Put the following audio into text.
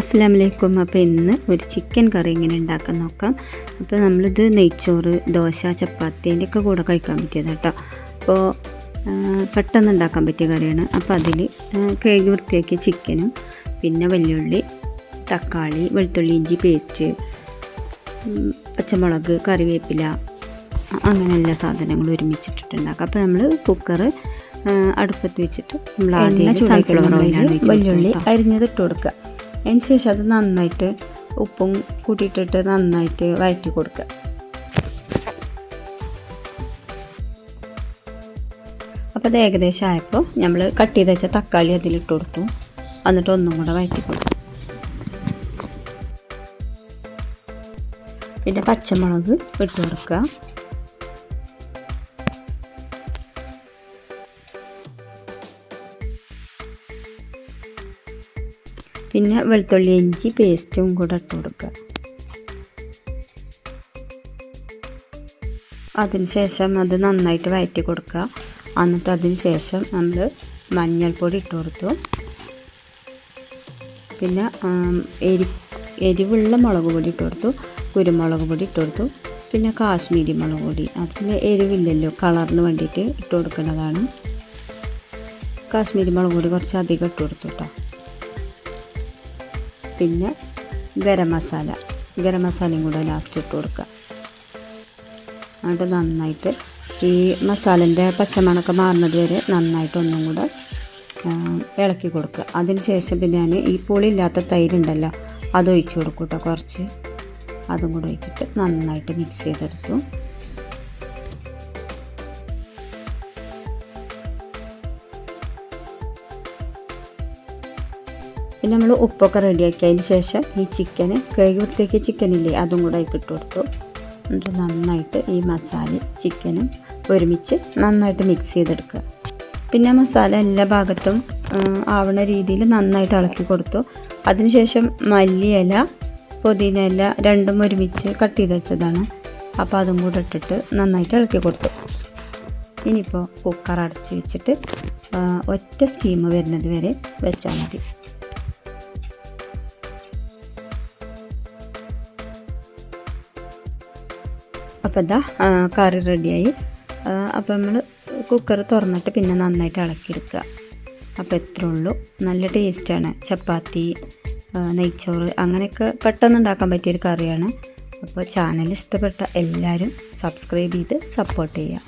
അസ്സാം വലൈക്കും അപ്പോൾ ഇന്ന് ഒരു ചിക്കൻ കറി എങ്ങനെ ഉണ്ടാക്കാൻ നോക്കാം. അപ്പോൾ നമ്മളിത് നെയ്ച്ചോറ് ദോശ ചപ്പാത്തി അതിന്റെയൊക്കെ കൂടെ കഴിക്കാൻ പറ്റിയത് കേട്ടോ. അപ്പോൾ പെട്ടെന്ന് ഉണ്ടാക്കാൻ പറ്റിയ കറിയാണ്. അപ്പോൾ അതിൽ കേക്ക് വൃത്തിയാക്കിയ ചിക്കനും പിന്നെ വെല്ലുള്ളി തക്കാളി വെളുത്തുള്ളി ഇഞ്ചി പേസ്റ്റ് പച്ചമുളക് കറിവേപ്പില അങ്ങനെ എല്ലാ സാധനങ്ങളും ഒരുമിച്ചിട്ടിട്ടുണ്ടാക്കാം അപ്പോൾ നമ്മൾ കുക്കർ അടുപ്പത്ത് വെച്ചിട്ട് നമ്മൾ ആദ്യം സൺഫ്ലവർ ഓയിലാണ് വെല്ലുള്ളി അരിഞ്ഞത് ഇട്ട് കൊടുക്കുക. അതിന് ശേഷം അത് നന്നായിട്ട് ഉപ്പും കൂട്ടിയിട്ടിട്ട് നന്നായിട്ട് വഴറ്റി കൊടുക്കുക. അപ്പോൾ അത് ഏകദേശം ആയപ്പോൾ നമ്മൾ കട്ട് ചെയ്ത് വെച്ച തക്കാളി അതിലിട്ട് കൊടുത്തു. എന്നിട്ട് ഒന്നും കൂടെ വഴറ്റി കൊടുത്തു. പിന്നെ പച്ചമുളക് ഇട്ട് കൊടുക്കുക. പിന്നെ വെളുത്തുള്ളി ഇഞ്ചി പേസ്റ്റും കൂടെ ഇട്ട് കൊടുക്കുക. അതിന് ശേഷം അത് നന്നായിട്ട് വയറ്റി കൊടുക്കുക. എന്നിട്ട് അതിന് ശേഷം നമ്മൾ മഞ്ഞൾപ്പൊടി ഇട്ട് കൊടുത്തു. പിന്നെ എരി എരിവുള്ള മുളക് പൊടി ഇട്ട് കൊടുത്തു. കുരുമുളക് പൊടി ഇട്ട് കൊടുത്തു. പിന്നെ കാശ്മീരി മുളക് പൊടി. അതിൽ എരിവില്ലല്ലോ കളറിന് വേണ്ടിയിട്ട് ഇട്ട് കൊടുക്കേണ്ടതാണ് കാശ്മീരി മുളക് പൊടി കുറച്ച് അധികം ഇട്ട് കൊടുത്തു കേട്ടോ. പിന്നെ ഗരം മസാല. ഗരം മസാലയും കൂടെ ലാസ്റ്റ് ഇട്ട് കൊടുക്കുക. എന്നിട്ട് നന്നായിട്ട് ഈ മസാലന്റെ പച്ചമണക്കം മാറുന്നത് വരെ നന്നായിട്ട് ഒന്നും കൂടെ ഇളക്കി കൊടുക്കുക. അതിന് ശേഷം പിന്നെ ഞാൻ ഈ പുളിയില്ലാത്ത തൈരുണ്ടല്ലോ അത് ഒഴിച്ചു കൊടുക്കും കുറച്ച്. അതും കൂടെ ഒഴിച്ചിട്ട് നന്നായിട്ട് മിക്സ് ചെയ്തെടുത്തു. പിന്നെ നമ്മൾ ഉപ്പൊക്കെ റെഡിയാക്കിയതിന് ശേഷം ഈ ചിക്കൻ കഴുകി വൃത്തിയാക്കിയ ചിക്കനില്ലേ അതും കൂടെ ഇട്ട് കൊടുത്തു. എന്നിട്ട് നന്നായിട്ട് ഈ മസാല ചിക്കനും ഒരുമിച്ച് നന്നായിട്ട് മിക്സ് ചെയ്തെടുക്കുക. പിന്നെ മസാല എല്ലാ ഭാഗത്തും ആവണ രീതിയിൽ നന്നായിട്ട് ഇളക്കി കൊടുത്തു. അതിനുശേഷം മല്ലിയില പുതിന ഇല രണ്ടും ഒരുമിച്ച് കട്ട് ചെയ്ത് വെച്ചതാണ്. അപ്പോൾ അതും കൂടെ ഇട്ടിട്ട് നന്നായിട്ട് ഇളക്കി കൊടുത്തു. ഇനിയിപ്പോൾ കുക്കർ അടച്ച് വെച്ചിട്ട് ഒറ്റ സ്റ്റീം വരുന്നത് വരെ വെച്ചാൽ മതി. അപ്പോൾ ഇതാ കറി റെഡിയായി. അപ്പോൾ നമ്മൾ കുക്കർ തുറന്നിട്ട് പിന്നെ നന്നായിട്ട് ഇളക്കിയെടുക്കുക. അപ്പോൾ എത്ര ഉള്ളൂ. നല്ല ടേസ്റ്റാണ് ചപ്പാത്തി നെയ്ച്ചോറ് അങ്ങനെയൊക്കെ പെട്ടെന്ന് ഉണ്ടാക്കാൻ പറ്റിയൊരു കറിയാണ്. അപ്പോൾ ചാനൽ ഇഷ്ടപ്പെട്ട എല്ലാവരും സബ്സ്ക്രൈബ് ചെയ്ത് സപ്പോർട്ട് ചെയ്യുക.